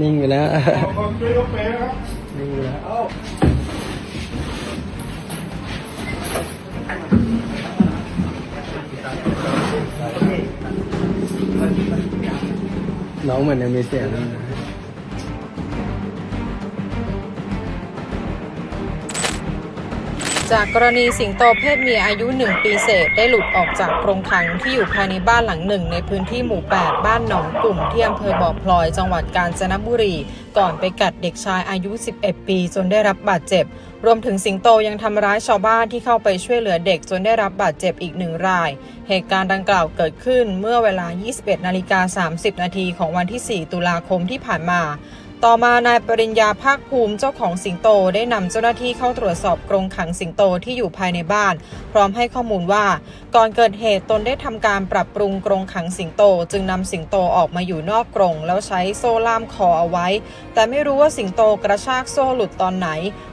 นิ่งอยู่แล้ว นิ่งอยู่แล้วน้องเหมือนยังมีเสียง จากกรณีสิงโตเพศเมียอายุ 1 ปีเศษได้หลุดออกจากกรงขังที่อยู่ภายในบ้านหลังหนึ่ง ในพื้นที่หมู่ 8 บ้านหนองกลุ่มที่อำเภอบ่อพลอยจังหวัดกาญจนบุรี ก่อนไปกัดเด็กชายอายุ 11 ปีจนได้รับบาดเจ็บ รวมถึงสิงโตยังทำร้ายชาวบ้านที่เข้าไปช่วยเหลือเด็กจนได้รับบาดเจ็บอีกหนึ่งราย เหตุการณ์ดังกล่าวเกิดขึ้นเมื่อเวลา 21นาฬิกา30 นาทีของวันที่ 4 ตุลาคมที่ผ่านมา ต่อมานายปริญญาภาคภูมิเจ้าของสิงโตได้นำเจ้าหน้าที่เข้าตรวจสอบกรงขังสิงโตที่อยู่ภายในบ้าน พร้อมให้ข้อมูลว่า ก่อนเกิดเหตุตนได้ทำการปรับปรุงกรงขังสิงโต จึงนำสิงโตออกมาอยู่นอกกรงแล้วใช้โซ่ล่ามคอเอาไว้ แต่ไม่รู้ว่าสิงโตกระชากโซ่หลุดตอนไหน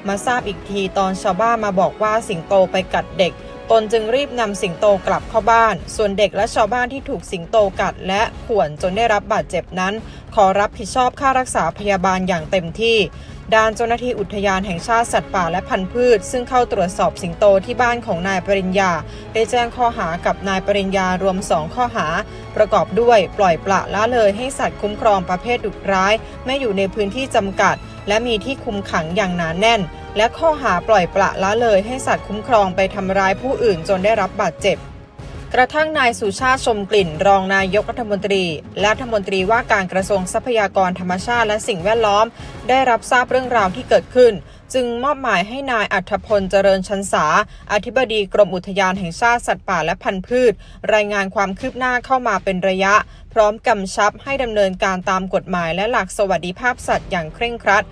มาทราบอีกทีตอนชาวบ้านมาบอกว่าสิงโตไปกัดเด็กตนจึงรีบนำสิงโตกลับเข้าบ้าน ส่วนเด็กและชาวบ้านที่ถูกสิงโตกัดและข่วนจนได้รับบาดเจ็บนั้น ขอรับผิดชอบค่ารักษาพยาบาลอย่างเต็มที่ ด้านเจ้าหน้าที่อุทยานแห่งชาติสัตว์ป่าและพันธุ์พืช ซึ่งเข้าตรวจสอบสิงโตที่บ้านของนายปริญญา ได้แจ้งข้อหากับนายปริญญารวม 2 ข้อหา ประกอบด้วยปล่อยปละละเลยให้สัตว์คุ้มครองประเภทดุร้าย ไม่อยู่ในพื้นที่จำกัด และมีที่คุมขังอย่างหนาแน่น และข้อหาปล่อยปละละเลยให้สัตว์คุ้มครองไปทำร้ายผู้อื่นจนได้รับบาดเจ็บ กระทั่งนายสุชาติชมกลิ่น รองนายกรัฐมนตรี และรัฐมนตรีว่าการกระทรวงทรัพยากรธรรมชาติและสิ่งแวดล้อม ได้รับทราบเรื่องราวที่เกิดขึ้น จึงมอบหมายให้นายอัธพลเจริญชันษา อธิบดีกรมอุทยานแห่งชาติสัตว์ป่าและพันธุ์พืช รายงานความคืบหน้าเข้ามาเป็นระยะ พร้อมกำชับให้ดำเนินการตามกฎหมายและหลักสวัสดิภาพสัตว์อย่างเคร่งครัด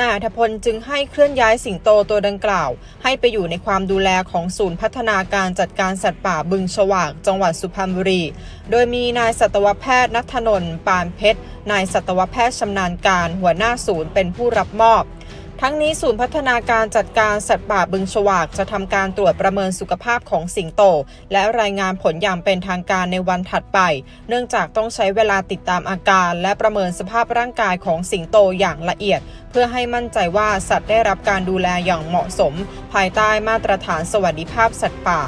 นายอัธพลจึงให้เคลื่อนย้ายสิงโตตัวดังกล่าว ให้ไปอยู่ในความดูแลของศูนย์พัฒนาการจัดการสัตว์ป่าบึงฉวากจังหวัดสุพรรณบุรี โดยมีนายสัตวแพทย์นัทนนท์ปานเพชร นายสัตวแพทย์ชำนาญการหัวหน้าศูนย์เป็นผู้รับมอบ ทั้งนี้ศูนย์พัฒนาการจัดการสัตว์ป่าบึงฉวากจะทำการตรวจประเมินสุขภาพของสิงโต และรายงานผลอย่างเป็นทางการในวันถัดไป เนื่องจากต้องใช้เวลาติดตามอาการ และประเมินสภาพร่างกายของสิงโตอย่างละเอียด เพื่อให้มั่นใจว่าสัตว์ได้รับการดูแลอย่างเหมาะสม ภายใต้มาตรฐานสวัสดิภาพสัตว์ป่า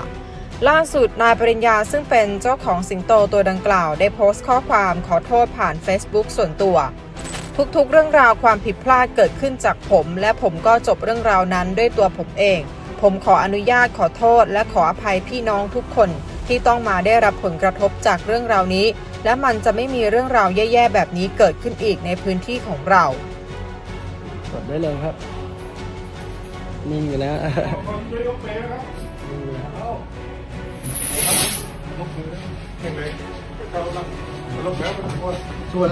ล่าสุดนายปริญญาซึ่งเป็นเจ้าของสิงโตตัวดังกล่าว ได้โพสต์ข้อความขอโทษผ่าน Facebook ส่วนตัว ทุกๆ เรื่องราวความผิดพลาดเกิดขึ้นจากผม และผมก็จบเรื่องราวนั้นด้วยตัวผมเอง ผมขออนุญาตขอโทษ และขออภัยพี่น้องทุกคนที่ต้องมาได้รับผลกระทบจากเรื่องราวนี้ และมันจะไม่มีเรื่องราวแย่ๆแบบนี้เกิดขึ้นอีกในพื้นที่ของเรากดได้เลยครับ นิ่งไปแล้วคนช่วยยกเป๊ครับเห็นไหมเราลงแล้ว มันก็ชวน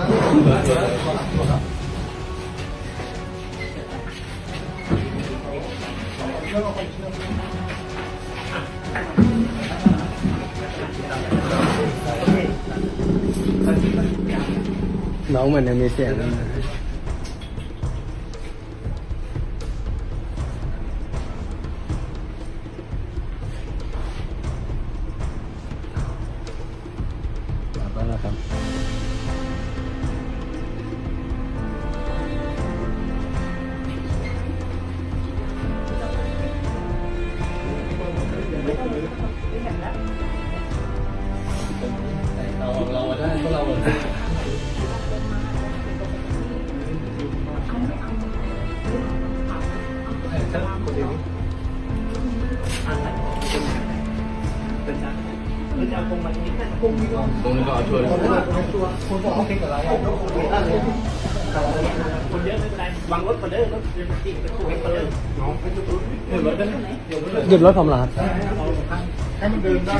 ตรงนี้ก็เอาช่วยคนบอกว่าเก่งกับเราอะคนเยอะไม่เป็นไรวางรถมาเด้อรถจริงเป็นคู่เองมาเลยน้องไปจุดรถเดี๋ยวรถกันเดี๋ยวหยุดรถผมเหรอครับให้มันเดินได้